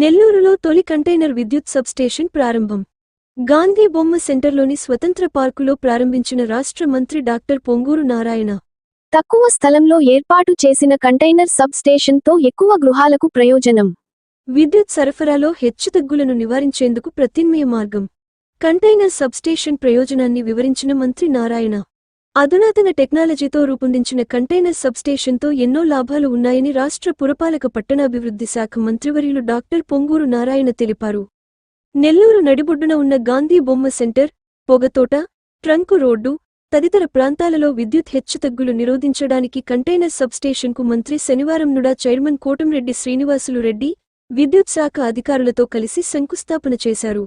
నెల్లూరులో తొలి కంటైనర్ విద్యుత్ సబ్స్టేషన్ ప్రారంభం. గాంధీ బొమ్మ సెంటర్లోని స్వతంత్ర పార్కులో ప్రారంభించిన రాష్ట్ర మంత్రి డాక్టర్ పొంగూరు నారాయణ. తక్కువ స్థలంలో ఏర్పాటు చేసిన కంటైనర్ సబ్ స్టేషన్తో ఎక్కువ గృహాలకు ప్రయోజనం. విద్యుత్ సరఫరాలో హెచ్చుతగ్గులను నివారించేందుకు ప్రత్యామ్నాయ మార్గం. కంటైనర్ సబ్స్టేషన్ ప్రయోజనాన్ని వివరించిన మంత్రి నారాయణ. అధునాతన టెక్నాలజీతో రూపొందించిన కంటైనర్ సబ్స్టేషన్తో ఎన్నో లాభాలు ఉన్నాయని రాష్ట్ర పురపాలక పట్టణాభివృద్ధి శాఖ మంత్రివర్యులు డాక్టర్ పొంగూరు నారాయణ తెలిపారు. నెల్లూరు నడిబొడ్డున ఉన్న గాంధీ బొమ్మ సెంటర్ పొగతోట ట్రంకు రోడ్డు తదితర ప్రాంతాలలో విద్యుత్ హెచ్చుతగ్గులు నిరోధించడానికి కంటైనర్ సబ్స్టేషన్కు మంత్రి శనివారం నుడా చైర్మన్ కోటంరెడ్డి శ్రీనివాసులు రెడ్డి విద్యుత్ శాఖ అధికారులతో కలిసి శంకుస్థాపన చేశారు.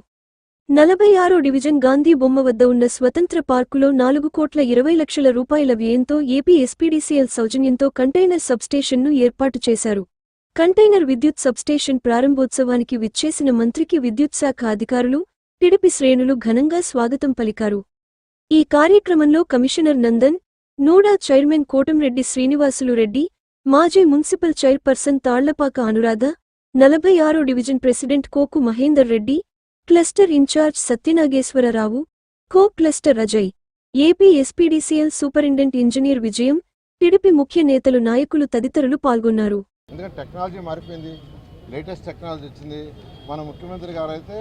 నలభై ఆరో డివిజన్ గాంధీ బొమ్మ వద్ద ఉన్న స్వతంత్ర పార్కులో నాలుగు కోట్ల ఇరవై లక్షల రూపాయల వ్యయంతో ఏపీ ఎస్పీడీసీఎల్ సౌజన్యంతో కంటైనర్ సబ్స్టేషన్ను ఏర్పాటు చేశారు. కంటైనర్ విద్యుత్ సబ్స్టేషన్ ప్రారంభోత్సవానికి విచ్చేసిన మంత్రికి విద్యుత్ శాఖ అధికారులు టిడిపి శ్రేణులు ఘనంగా స్వాగతం పలికారు. ఈ కార్యక్రమంలో commissioner Nandan NUDA chairman Kotamreddy Srinivasulu Reddy మాజీ మున్సిపల్ చైర్పర్సన్ తాళ్ళపాక అనురాధ నలభై ఆరో division president Koku Mahender Reddy cluster in charge Satyanageswararao co cluster Ajay AP SPDCL superintendent engineer Vijayam TDP ముఖ్య నేతలు నాయకులు తదితరులు పాల్గొన్నారు. ఎందుకంటే టెక్నాలజీ మారిపోయింది లేటెస్ట్ టెక్నాలజీ వచ్చింది. మన ముఖ్యమంత్రి గారు అయితే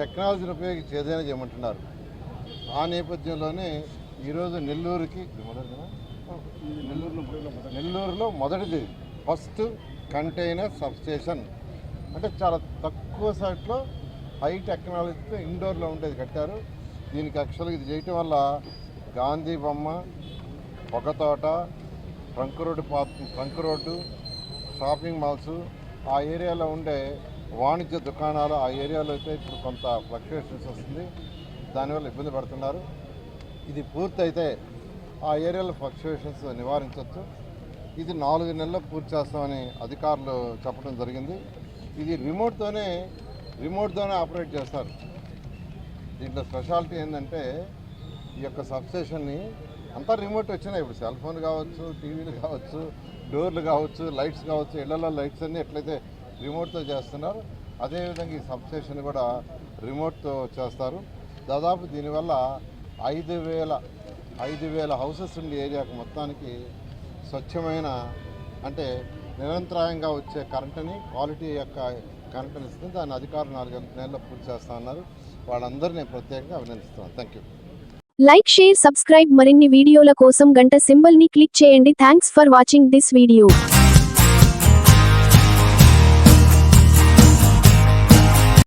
టెక్నాలజీని ఉపయోగించి ఏదైనా చేయమంటున్నారు. ఆ నేపథ్యంలోనే ఈరోజు నెల్లూరుకి నెల్లూరులో నెల్లూరులో మొదటిది ఫస్ట్ కంటైనర్ సబ్స్టేషన్. అంటే చాలా తక్కువ సైట్లో హై టెక్నాలజీతో ఇండోర్లో ఉండేది కట్టారు. దీనికి యాక్చువల్గా ఇది చేయటం వల్ల గాంధీ బొమ్మ పొగతోట ట్రంక్ రోడ్డు పా ట్రంక్ రోడ్డు షాపింగ్ మాల్స్ ఆ ఏరియాలో ఉండే వాణిజ్య దుకాణాలు ఆ ఏరియాలో అయితే ఇప్పుడు కొంత ఫ్లక్చుయేషన్స్ వస్తుంది. దానివల్ల ఇబ్బంది పడుతున్నారు. ఇది పూర్తయితే ఆ ఏరియాలో ఫ్లక్చుయేషన్స్ నివారించవచ్చు ఇది నాలుగు నెలల్లో పూర్తి చేస్తామని అధికారులు చెప్పడం జరిగింది. ఇది రిమోట్తోనే రిమోట్తోనే ఆపరేట్ చేస్తారు. దీంట్లో స్పెషాలిటీ ఏంటంటే ఈ యొక్క సబ్స్టేషన్ని అంతా రిమోట్ వచ్చినాయి ఇప్పుడు సెల్ ఫోన్ కావచ్చు టీవీలు కావచ్చు డోర్లు కావచ్చు లైట్స్ కావచ్చు ఇళ్ళలో లైట్స్ అన్నీ ఎట్లయితే రిమోట్తో చేస్తున్నారు అదేవిధంగా ఈ సబ్స్టేషన్ కూడా రిమోట్తో చేస్తారు. దాదాపు దీనివల్ల ఐదు వేల ఐదు వేల హౌసెస్ ఉండే ఏరియాకు మొత్తానికి స్వచ్ఛమైన అంటే నిరంతరాయంగా వచ్చే కరెంటుని క్వాలిటీ యొక్క కరెంటుని ఇస్తుంది దాని అధికారులు నాలుగు నెలల్లో పూర్తి చేస్తా ఉన్నారు వాళ్ళందరూ నేను ప్రత్యేకంగా అభినందిస్తున్నాను. Thank you like share subscribe మరిన్ని వీడియోల కోసం గంట సింబల్ని క్లిక్ చేయండి. Thanks for watching this video